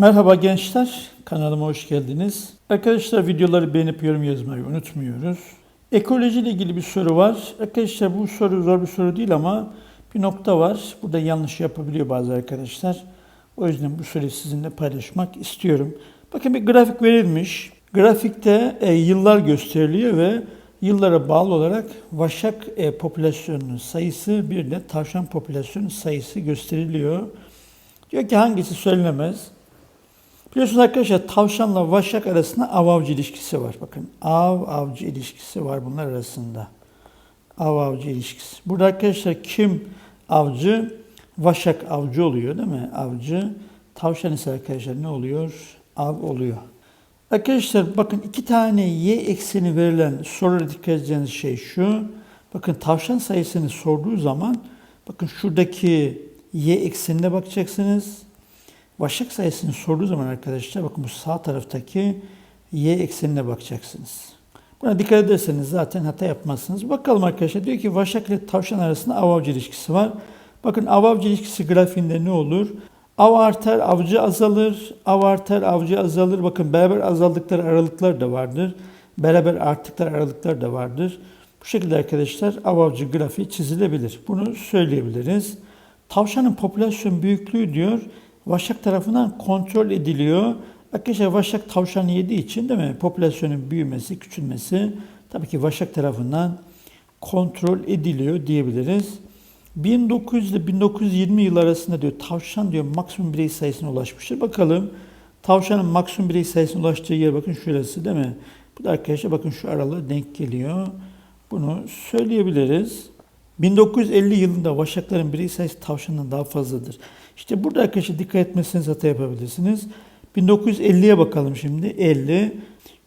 Merhaba gençler, kanalıma hoş geldiniz. Arkadaşlar videoları beğenip yorum yazmayı unutmuyoruz. Ekoloji ile ilgili bir soru var. Arkadaşlar bu soru zor bir soru değil ama bir nokta var. Burada yanlış yapabiliyor bazı arkadaşlar. O yüzden bu soruyu sizinle paylaşmak istiyorum. Bakın bir grafik verilmiş. Grafikte e, yıllar gösteriliyor ve yıllara bağlı olarak vaşak e, popülasyonunun sayısı bir de tavşan popülasyonunun sayısı gösteriliyor. Diyor ki hangisi söylenemez? Biliyorsunuz arkadaşlar tavşanla vaşak arasında av avcı ilişkisi var. Bakın av avcı ilişkisi var bunlar arasında. Av avcı ilişkisi. Burada arkadaşlar kim avcı? Vaşak avcı oluyor değil mi? Avcı. Tavşan ise arkadaşlar ne oluyor? Av oluyor. Arkadaşlar bakın iki tane y ekseni verilen sorulara dikkat edeceğiniz şey şu. Bakın tavşan sayısını sorduğu zaman bakın şuradaki y eksenine bakacaksınız. Vaşak sayısını sorduğu zaman arkadaşlar bakın bu sağ taraftaki y eksenine bakacaksınız. Buna dikkat ederseniz zaten hata yapmazsınız. Bakalım arkadaşlar diyor ki vaşak ile tavşan arasında av ilişkisi var. Bakın av ilişkisi grafiğinde ne olur? Av artar, avcı azalır. Av artar, avcı azalır. Bakın beraber azaldıkları aralıklar da vardır. Beraber arttıkları aralıklar da vardır. Bu şekilde arkadaşlar av grafiği çizilebilir. Bunu söyleyebiliriz. Tavşanın popülasyon büyüklüğü diyor Vaşak tarafından kontrol ediliyor. Arkadaşlar Vaşak tavşanı yediği için değil mi? Popülasyonun büyümesi, küçülmesi tabii ki Vaşak tarafından kontrol ediliyor diyebiliriz. 1900 ile 1920 yıl arasında diyor tavşan diyor maksimum birey sayısına ulaşmıştır. Bakalım tavşanın maksimum birey sayısına ulaştığı yer bakın şurası değil mi? Bu da arkadaşlar bakın şu aralığa denk geliyor. Bunu söyleyebiliriz. 1950 yılında vaşakların birey sayısı tavşandan daha fazladır. İşte burada arkadaşlar dikkat etmezseniz hata yapabilirsiniz. 1950'ye bakalım şimdi. 50.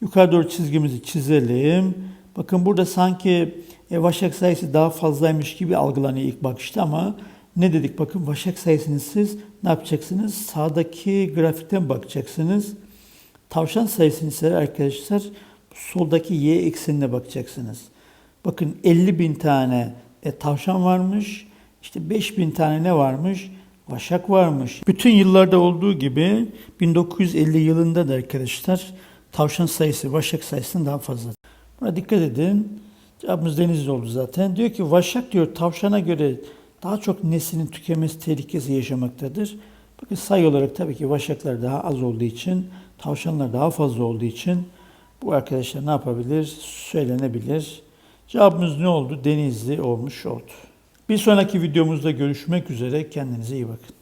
Yukarı doğru çizgimizi çizelim. Bakın burada sanki e, vaşak sayısı daha fazlaymış gibi algılanıyor ilk bakışta ama ne dedik bakın vaşak sayısını siz ne yapacaksınız? Sağdaki grafikten bakacaksınız. Tavşan sayısını ise arkadaşlar soldaki y eksenine bakacaksınız. Bakın 50 bin tane e, tavşan varmış. İşte 5 bin tane ne varmış? Vaşak varmış. Bütün yıllarda olduğu gibi 1950 yılında da arkadaşlar tavşan sayısı Vaşak sayısından daha fazla. Buna dikkat edin. Cevabımız Denizli oldu zaten. Diyor ki Vaşak diyor tavşana göre daha çok neslinin tükenmesi tehlikesi yaşamaktadır. Bakın sayı olarak tabii ki Vaşaklar daha az olduğu için, tavşanlar daha fazla olduğu için bu arkadaşlar ne yapabilir? Söylenebilir. Cevabımız ne oldu? Denizli olmuş oldu. Bir sonraki videomuzda görüşmek üzere. Kendinize iyi bakın.